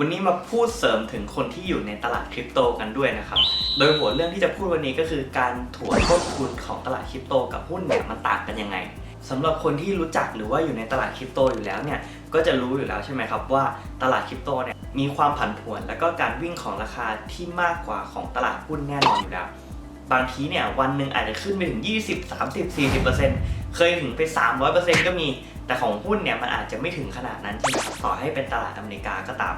วันนี้มาพูดเสริมถึงคนที่อยู่ในตลาดคริปโตกันด้วยนะครับ โดยหัวเรื่องที่จะพูดวันนี้ก็คือการถัวต้นทุนของตลาดคริปโตกับหุ้นเนี่ยมันต่างกันยังไงสำหรับคนที่รู้จักหรือว่าอยู่ในตลาดคริปโตอยู่แล้วเนี่ยก็จะรู้อยู่แล้วใช่ไหมครับว่าตลาดคริปโตเนี่ยมีความผันผวน แล้วก็การวิ่งของราคาที่มากกว่าของตลาดหุ้นแน่นอนอยู่แล้ว บางทีเนี่ยวันหนึ่งอาจจะขึ้นไปถึง 20 30 40 เคยถึงไป 300 ก็มี แต่ของหุ้นเนี่ยมันอาจจะไม่ถึงขนาดนั้นใช่ไหมครับต่อให้เป็นตลาดอเมริกาก็ตาม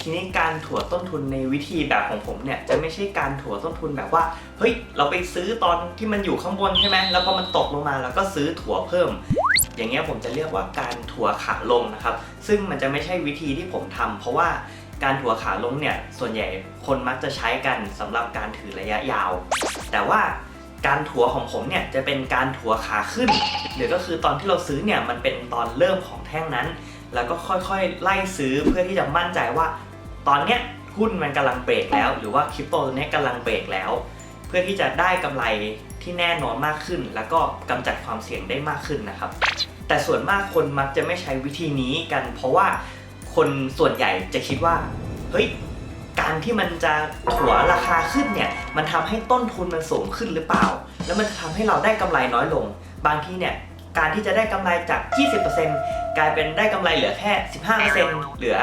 ทีนี้การถั่วต้นทุนในวิธีแบบของผมเนี่ยจะไม่ใช่การถั่วต้นทุนแบบว่าเฮ้ยเราไปซื้อตอนที่มันอยู่ข้างบนใช่ไหมแล้วพอมันตกลงมาเราก็ซื้อถั่วเพิ่ม อย่างเงี้ยผมจะเรียกว่าการถั่วขาลงนะครับ ซึ่งมันจะไม่ใช่วิธีที่ผมทำเพราะว่าการถั่วขาลงเนี่ยส่วนใหญ่คนมักจะใช้กันสำหรับการถือระยะยาว แต่ว่าการถัวของผมเนี่ยจะเป็นการถัวขาขึ้นหรือก็คือตอนที่เราซื้อเนี่ยมันเป็นตอนเริ่มของแท่งนั้น แล้วก็ค่อยๆ ไล่ซื้อเพื่อที่จะมั่นใจว่า ตอนเนี้ยหุ้นมันกำลังเบรกแล้ว หรือว่าคริปโตตัวนี้ยกำลังเบรกแล้ว เพื่อที่จะได้กำไรที่แน่นอนมากขึ้น แล้วก็กำจัดความเสี่ยงได้มากขึ้นนะครับ แต่ส่วนมากคนมักจะไม่ใช้วิธีนี้กัน เพราะว่าคนส่วนใหญ่จะคิดว่าเฮ้ยการที่มันจะถัวราคาขึ้นเนี่ยมันทำให้ต้นทุนมันสูงขึ้นหรือเปล่า แล้วมันจะทำให้เราได้กำไรน้อยลง บางทีเนี่ย การที่จะได้กำไรจาก 20%กลายเป็นได้กำไรเหลือแค่ 15%เหลือ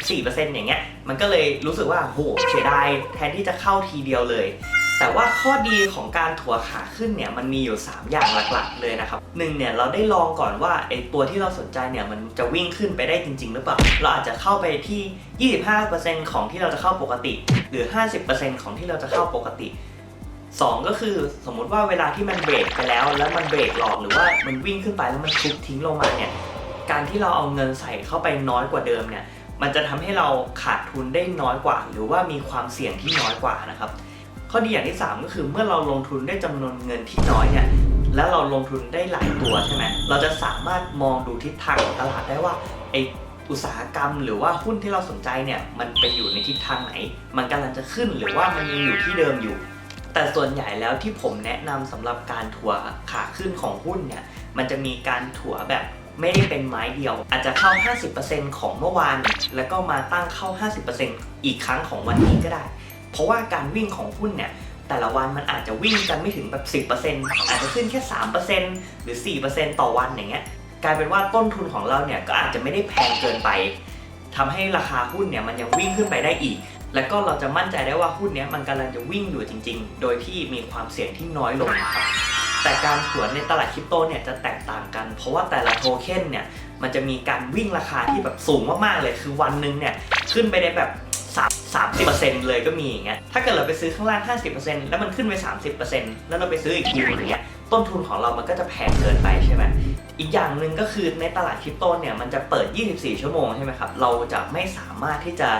14%อย่างเงี้ย มันก็เลยรู้สึกว่าโหเสียดายแทนที่จะเข้าทีเดียวเลย แต่ว่าข้อดีของการถัวขาขึ้นเนี่ยมันมีอยู่ 3 อย่างหลักๆ เลยนะครับหนึ่งเนี่ยเราได้ลองก่อนว่าไอตัวที่เราสนใจเนี่ยมันจะวิ่งขึ้นไปได้จริง ๆ หรือเปล่า เราอาจจะเข้าไปที่ 25%ของที่เราจะเข้าปกติ หรือ 50%ของที่เราจะเข้าปกติ 2 ก็คือสมมติว่าเวลาที่มันเบรกไปแล้ว แล้วมันเบรกหลอกหรือว่ามันวิ่งขึ้นไปแล้วมันทุบทิ้งลงมาเนี่ยการที่เราเอาเงินใส่เข้าไปน้อยกว่าเดิมเนี่ยมันจะทำให้เราขาดทุนได้น้อยกว่า หรือว่ามีความเสี่ยงที่น้อยกว่านะครับข้อดีอย่างที่ 3 ก็คือเมื่อเราลงทุนได้จำนวนเงินที่น้อยเนี่ยแล้วเราลงทุนได้หลายตัวใช่ไหมเราจะสามารถมองดูทิศทางของตลาดได้ว่าไออุตสาหกรรมหรือว่าหุ้นที่เราสนใจเนี่ยมันไปอยู่ในทิศทางไหน มันกำลังจะขึ้นหรือว่ามันยังอยู่ที่เดิมอยู่ แต่ส่วนใหญ่แล้วที่ผมแนะนำสำหรับการถัวขาขึ้นของหุ้นเนี่ย มันจะมีการถัวแบบไม่ได้เป็นไม้เดียว อาจจะเข้า 50%ของเมื่อวาน แล้วก็มาตั้งเข้า 50%อีกครั้งของวันนี้ก็ได้ เพราะว่าการวิ่งของหุ้นเนี่ยแต่ละวันมันอาจจะวิ่งกันไม่ถึงแบบ 10%อาจจะขึ้นแค่ 3%หรือ 4%ต่อวันอย่างเงี้ยกลายเป็นว่าต้นทุนของเราเนี่ยก็อาจจะไม่ได้แพงเกินไปทำให้ราคาหุ้นเนี่ยมันยังวิ่งขึ้นไปได้อีก แล้วก็เราจะมั่นใจได้ว่าหุ้นนี้มันกำลังจะวิ่งอยู่จริง ๆ โดยที่มีความเสี่ยงที่น้อยลงนะครับแต่การถัวในตลาดคริปโตเนี่ยจะแตกต่างกัน เพราะว่าแต่ละโทเค็นเนี่ยมันจะมีการวิ่งราคาที่แบบสูงมากๆเลย คือวันหนึ่งเนี่ยขึ้นไปได้แบบ 30%เลยก็มีอย่างเงี้ยถ้าเกิดเราไปซื้อข้างล่าง 50%แล้วมันขึ้นไป 30%แล้วเราไปซื้ออีกทีอย่างเงี้ยต้นทุนของเรามันก็จะแพงเกินไปใช่ไหมอีกอย่างหนึ่งก็คือในตลาดคริปโตเนี่ยมันจะเปิด 24 ชั่วโมงใช่ไหมครับ เราจะไม่สามารถที่จะ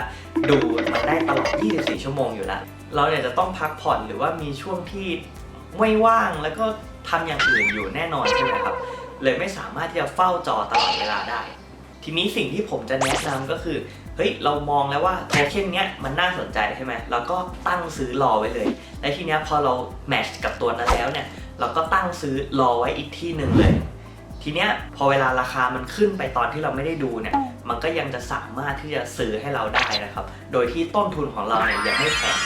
ดูมันได้ตลอด 24 ชั่วโมงอยู่แล้ว เราเนี่ยจะต้องพักผ่อนหรือว่ามีช่วงที่ไม่ว่างแล้วก็ทำอย่างอื่นอยู่แน่นอนใช่ไหมครับ เลยไม่สามารถที่จะเฝ้าจอตลอดเวลาได้ ทีนี้สิ่งที่ผมจะแนะนำก็คือ เฮ้ยเรามองแล้วว่าโทเค็นเนี้ยมันน่าสนใจใช่ไหมเราก็ตั้งซื้อรอไว้เลยและทีเนี้ยพอเราแมทช์กับตัวนั้นแล้วเนี่ยเราก็ตั้งซื้อรอไว้อีกที่หนึ่งเลย ทีเนี้ยพอเวลาราคามันขึ้นไปตอนที่เราไม่ได้ดูเนี่ยมันก็ยังจะสามารถที่จะซื้อให้เราได้นะครับ โดยที่ต้นทุนของเราเนี่ยยังไม่แพง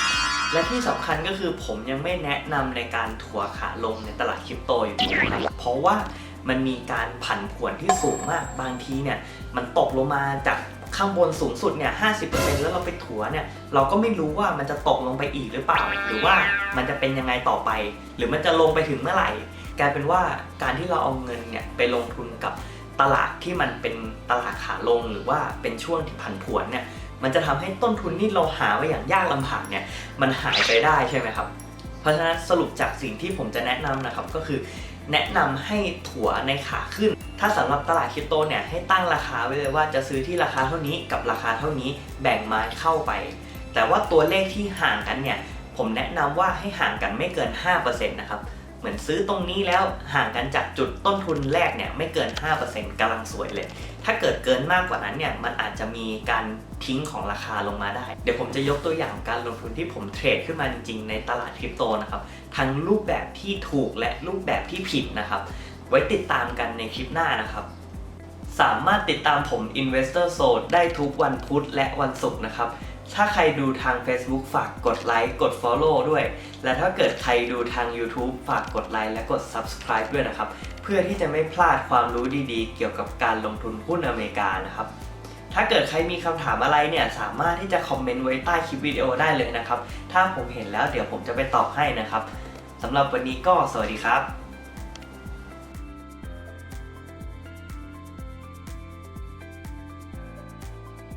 และที่สำคัญก็คือผมยังไม่แนะนำในการถัวขาลงในตลาดคริปโตอยู่ดีนะครับเพราะว่ามันมีการผันผวนที่สูงมากบางทีเนี่ยมันตกลงมาจาก ข้างบนสูงสุดเนี่ย50%แล้วเราไปถัวเนี่ยเราก็ไม่รู้ว่ามันจะตกลงไปอีกหรือเปล่า หรือว่ามันจะเป็นยังไงต่อไป หรือมันจะลงไปถึงเมื่อไหร่กลายเป็นว่าการที่เราเอาเงินเนี่ยไปลงทุนกับตลาดที่มันเป็นตลาดขาลงหรือว่าเป็นช่วงที่ผันผวนเนี่ยมันจะทำให้ต้นทุนที่เราหาไว้อย่างยากลำบากเนี่ยมันหายไปได้ใช่ไหมครับ เพราะฉะนั้นสรุปจากสิ่งที่ผมจะแนะนำนะครับก็คือ แนะนำให้ถัวในขาขึ้น ถ้าสำหรับตลาดคริปโตเนี่ยให้ตั้งราคาไว้เลยว่าจะซื้อที่ราคาเท่านี้กับราคาเท่านี้แบ่งไม้เข้าไป แต่ว่าตัวเลขที่ห่างกันเนี่ยผมแนะนำว่าให้ห่างกันไม่เกิน 5%นะครับเหมือนซื้อตรงนี้แล้วห่างกันจากจุดต้นทุนแรกเนี่ยไม่เกิน 5%กำลังสวยเลย ถ้าเกิดเกินมากกว่านั้นเนี่ยมันอาจจะมีการทิ้งของราคาลงมาได้ เดี๋ยวผมจะยกตัวอย่างการลงทุนที่ผมเทรดขึ้นมาจริงๆ ในตลาดคริปโตนะครับทั้งรูปแบบที่ถูกและรูปแบบที่ผิดนะครับ ไว้ติดตามกันในคลิปหน้านะครับ สามารถติดตามผม Investor Zone ได้ทุกวันพุธและวันศุกร์นะครับ ถ้าใครดูทาง Facebook ฝากกดไลค์กด Follow ด้วย และถ้าเกิดใครดูทาง YouTube ฝากกดไลค์และกด Subscribe ด้วยนะครับ เพื่อที่จะไม่พลาดความรู้ดีๆ เกี่ยวกับการลงทุนหุ้นอเมริกานะครับถ้าเกิดใครมีคำถามอะไรเนี่ยสามารถที่จะคอมเมนต์ไว้ใต้คลิปวิดีโอได้เลยนะครับ ถ้าผมเห็นแล้วเดี๋ยวผมจะไปตอบให้นะครับสำหรับวันนี้ก็สวัสดีครับ